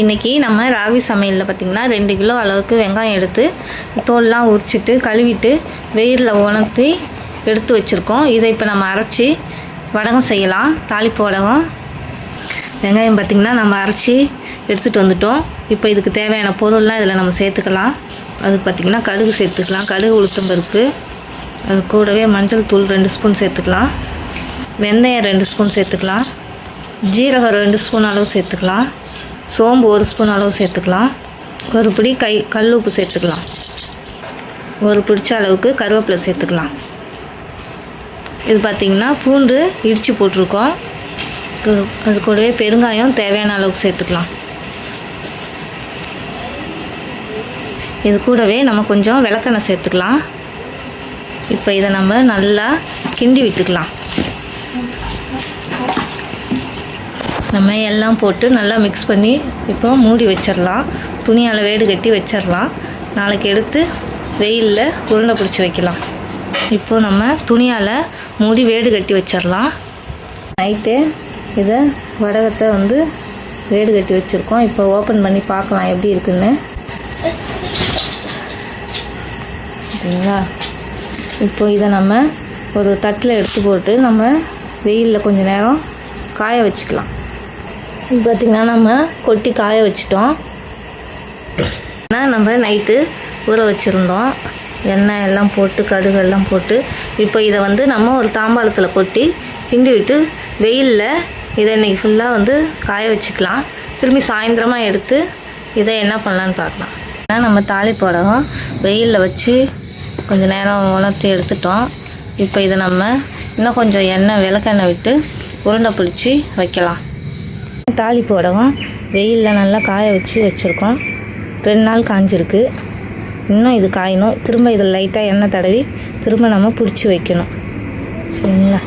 இன்றைக்கி நம்ம ராவி சமையலில் பார்த்திங்கன்னா ரெண்டு கிலோ அளவுக்கு வெங்காயம் எடுத்து தோல்லாம் உரிச்சிட்டு கழுவிட்டு வெயிலில் உணர்த்தி எடுத்து வச்சுருக்கோம். இதை இப்போ நம்ம அரைச்சி வடகம் செய்யலாம். தாளிப்பு வடகம். வெங்காயம் பார்த்திங்கன்னா நம்ம அரைச்சி எடுத்துகிட்டு வந்துட்டோம். இப்போ இதுக்கு தேவையான பொருள்லாம் இதில் நம்ம சேர்த்துக்கலாம். அதுக்கு பார்த்திங்கன்னா கடுகு சேர்த்துக்கலாம். கடுகு உளுத்தம் பருப்பு. அது கூடவே மஞ்சள் தூள் ரெண்டு ஸ்பூன் சேர்த்துக்கலாம். வெந்தயம் ரெண்டு ஸ்பூன் சேர்த்துக்கலாம். ஜீரகம் ரெண்டு ஸ்பூன் அளவு சேர்த்துக்கலாம். சோம்பு ஒரு ஸ்பூன் அளவு சேர்த்துக்கலாம். ஒரு பிடி கை கல் உப்பு சேர்த்துக்கலாம். ஒரு பிடிச்ச அளவுக்கு கருவேப்பிலை சேர்த்துக்கலாம். இது பார்த்திங்கன்னா பூண்டு இடித்து போட்டிருக்கோம். அது- கூடவே பெருங்காயம் தேவையான அளவுக்கு சேர்த்துக்கலாம். இது கூடவே நம்ம கொஞ்சம் விளக்கெண்ணெய் சேர்த்துக்கலாம். இப்போ இதை நம்ம நல்லா கிண்டி விட்டுக்கலாம். நம்ம எல்லாம் போட்டு நல்லா மிக்ஸ் பண்ணி இப்போ மூடி வச்சிடலாம். துணியால் வேடு கட்டி வச்சிடலாம். நாளைக்கு எடுத்து வெயிலில் உருண்டை பிடிச்சி வைக்கலாம். இப்போது நம்ம துணியால் மூடி வேடு கட்டி வச்சிடலாம். நைட்டு இதை வடகத்தை வந்து வேடு கட்டி வச்சுருக்கோம். இப்போ ஓப்பன் பண்ணி பார்க்கலாம் எப்படி இருக்குன்னு. சரிங்களா? இப்போ இதை நம்ம ஒரு தட்டில் எடுத்து போட்டு நம்ம வெயிலில் கொஞ்சம் நேரம் காய வச்சுக்கலாம். பார்த்திங்கன்னா நம்ம கொட்டி காய வச்சிட்டோம். ஆனால் நம்ம நைட்டு ஊற வச்சுருந்தோம். எண்ணெய் எல்லாம் போட்டு கடுகு எல்லாம் போட்டு இப்போ இதை வந்து நம்ம ஒரு தாம்பாளத்தில் கொட்டி கிண்டி விட்டு வெயிலில் இதை இன்றைக்கி ஃபுல்லாக வந்து காய வச்சுக்கலாம். திரும்பி சாயந்தரமாக எடுத்து இதை என்ன பண்ணலான்னு பார்க்கலாம். ஏன்னா நம்ம தாளிப்போடவும் வெயிலில் வச்சு கொஞ்சம் நேரம் உணர்த்தி எடுத்துட்டோம். இப்போ இதை நம்ம இன்னும் கொஞ்சம் எண்ணெய் விளக்கெண்ணெய் விட்டு உருண்டை பிடிச்சி வைக்கலாம். தாளிப்பு வடகம். வெயிலில் நல்லா காய வச்சு வச்சுருக்கோம். ரெண்டு நாள் காஞ்சிருக்கு. இன்னும் இது காயணும். திரும்ப இதில் லைட்டாக எண்ணெய் தடவி திரும்ப நம்ம பிடிச்சி வைக்கணும். சரிங்களா?